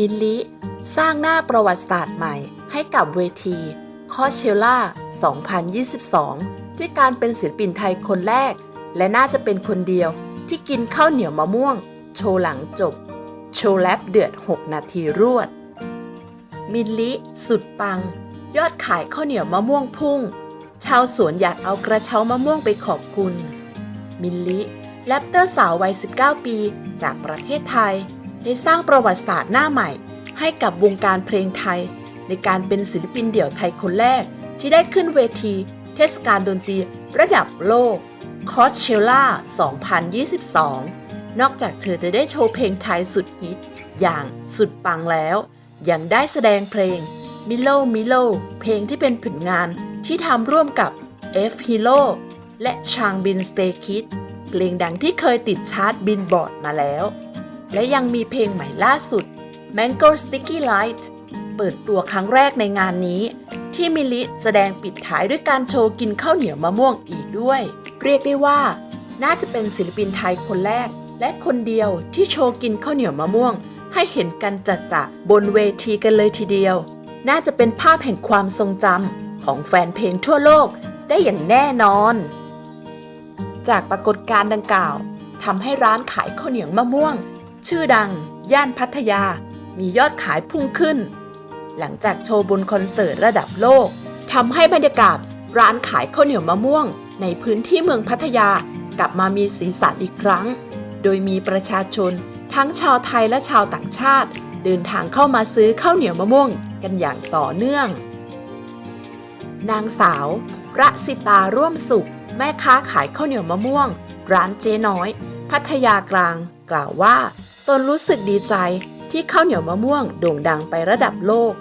มิลลิ สร้างหน้าประวัติศาสตร์ใหม่ให้กับเวทีคอเชล่า 2022 ด้วยการเป็นศิลปินไทยคนแรก และน่าจะเป็นคนเดียวที่กินข้าวเหนียวมะม่วง โชว์หลังจบ โชว์แรปเดือด 6 นาทีรวด มิลลิ สุดปัง ยอดขายข้าวเหนียวมะม่วงพุ่ง ชาวสวนอยากเอากระเช้ามะม่วงไปขอบคุณ มิลลิแรปเตอร์สาววัย 19 ปี จากประเทศไทย ได้สร้างประวัติศาสตร์หน้าใหม่ ให้กับวงการเพลงไทย ในการเป็นศิลปินเดี่ยวไทยคนแรก ที่ได้ขึ้นเวที เทศกาลดนตรีระดับโลกคอ c เชล่า 2022 นอกจากเธอจะได้โชว์เพลงไทยสุดฮิต อย่างสุดปังแล้ว ยังได้แสดงเพลงมิโลมิโลเพลงที่เป็นผลงานที่ทำร่วมกับ F Hero และชางบินสเตคิดเพลงดังที่เคยติดชาร์ตบินบอร์ดมาแล้ว และยังมีเพลงใหม่ล่าสุด Mango Sticky Light เปิดตัวครั้งแรกในงานนี้ ที่มิลิแสดงปิดท้ายด้วยการโชว์กินข้าวเหนียวมะม่วงอีกด้วย เรียกได้ว่า น่าจะเป็นศิลปินไทยคนแรก และคนเดียวที่โชว์กินข้าวเหนียวมะม่วง ให้เห็นกันจัดจะบนเวทีกันเลยทีเดียว น่าจะเป็นภาพแห่งความทรงจำของแฟนเพลงทั่วโลกได้อย่างแน่นอน จากปรากฏการณ์ดังกล่าวทำให้ร้านขายข้าวเหนียวมะม่วง ชื่อดัง ย่านพัทยา มียอดขายพุ่งขึ้น หลังจากโชว์บนคอนเสิร์ตระดับโลกทำให้บรรยากาศร้านขายข้าวเหนียวมะม่วง ในพื้นที่เมืองพัทยากลับมามีสีสันอีกครั้ง โดยมีประชาชน ทั้งชาวไทยและชาวต่างชาติ เดินทางเข้ามาซื้อข้าวเหนียวมะม่วงกันอย่างต่อเนื่อง นางสาวระสิตาร่วมสุข แม่ค้าขายข้าวเหนียวมะม่วง ร้านเจ๊น้อย พัทยากลาง กล่าวว่า ตนรู้สึกดีใจที่ข้าวเหนียวมะม่วงโด่งดังไประดับโลก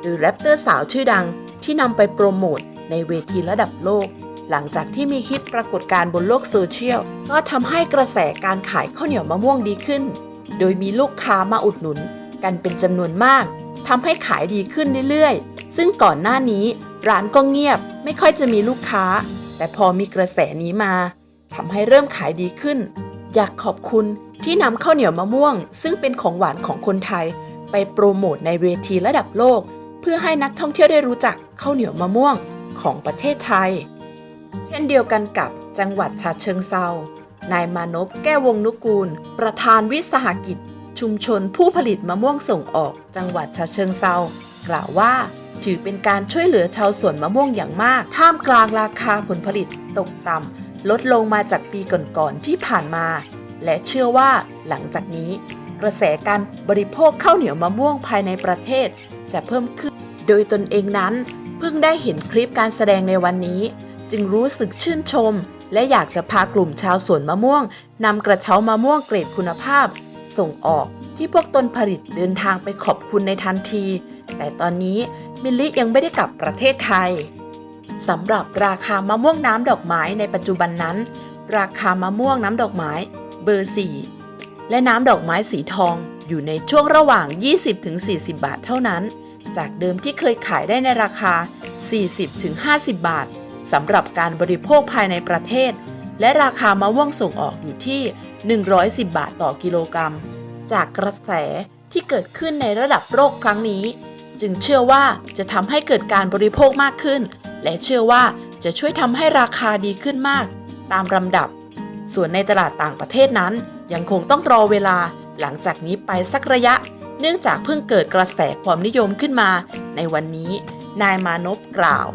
หรือแรปเตอร์สาวชื่อดังที่นำไปโปรโมทในเวทีระดับโลก หลังจากที่มีคลิปปรากฏการณ์บนโลกโซเชียล ก็ทำให้กระแสการขายข้าวเหนียวมะม่วงดีขึ้น โดยมีลูกค้ามาอุดหนุน กันเป็นจำนวนมากทำให้ขายดีขึ้นเรื่อยๆ ซึ่งก่อนหน้านี้ร้านก็เงียบไม่ค่อยจะมีลูกค้า แต่พอมีกระแสนี้มาทำให้เริ่มขายดีขึ้น อยากขอบคุณ ที่นำข้าวเหนียวมะม่วง ซึ่งเป็นของหวานของคนไทย ไปโปรโมทในเวทีระดับโลก เพื่อให้นักท่องเที่ยวได้รู้จักข้าวเหนียวมะม่วงของประเทศไทย เช่นเดียวกันกับจังหวัดฉะเชิงเซานายมานพแก้ววงนุกูล ประธานวิสาหกิจ ชุมชนผู้ผลิตมะม่วงส่งออก จังหวัดฉะเชิงเซากล่าวว่าถือเป็นการช่วยเหลือชาวสวนมะม่วงอย่างมาก ท่ามกลางราคาผลผลิตตกต่ำลดลงมาจากปีก่อนๆที่ผ่านมา และเชื่อว่าหลังจากนี้ กระแสการบริโภคข้าวเหนียวมะม่วงภายในประเทศ จะเพิ่มขึ้น โดยตนเองนั้น เพิ่งได้เห็นคลิปการแสดงในวันนี้ จึงรู้สึกชื่นชม และอยากจะพากลุ่มชาวสวนมะม่วงนำกระเช้ามะม่วงเกรดคุณภาพ ส่งออกที่พวกตนผลิตเดินทางไปขอบคุณในทันที แต่ตอนนี้มิลลิยังไม่ได้กลับประเทศไทยสำหรับราคามะม่วงน้ำดอกไม้ในปัจจุบันนั้น ราคามะม่วงน้ำดอกไม้ เบอร์ 4 และน้ำดอกไม้สีทองอยู่ในช่วงระหว่าง 20-40 บาทเท่านั้น จากเดิมที่เคยขายได้ในราคา 40-50 บาทสำหรับการบริโภคภายในประเทศ และราคามะม่วงส่งออกอยู่ที่ 110 บาทต่อกิโลกรัม จากกระแสที่เกิดขึ้นในระดับโลกครั้งนี้ จึงเชื่อว่าจะทำให้เกิดการบริโภคมากขึ้น และเชื่อว่าจะช่วยทำให้ราคาดีขึ้นมาก ตามลำดับ ส่วนในตลาดต่างประเทศนั้น ยังคงต้องรอเวลาหลังจากนี้ไปสักระยะ เนื่องจากเพิ่งเกิดกระแสความนิยมขึ้นมา ในวันนี้ นายมานพกล่าว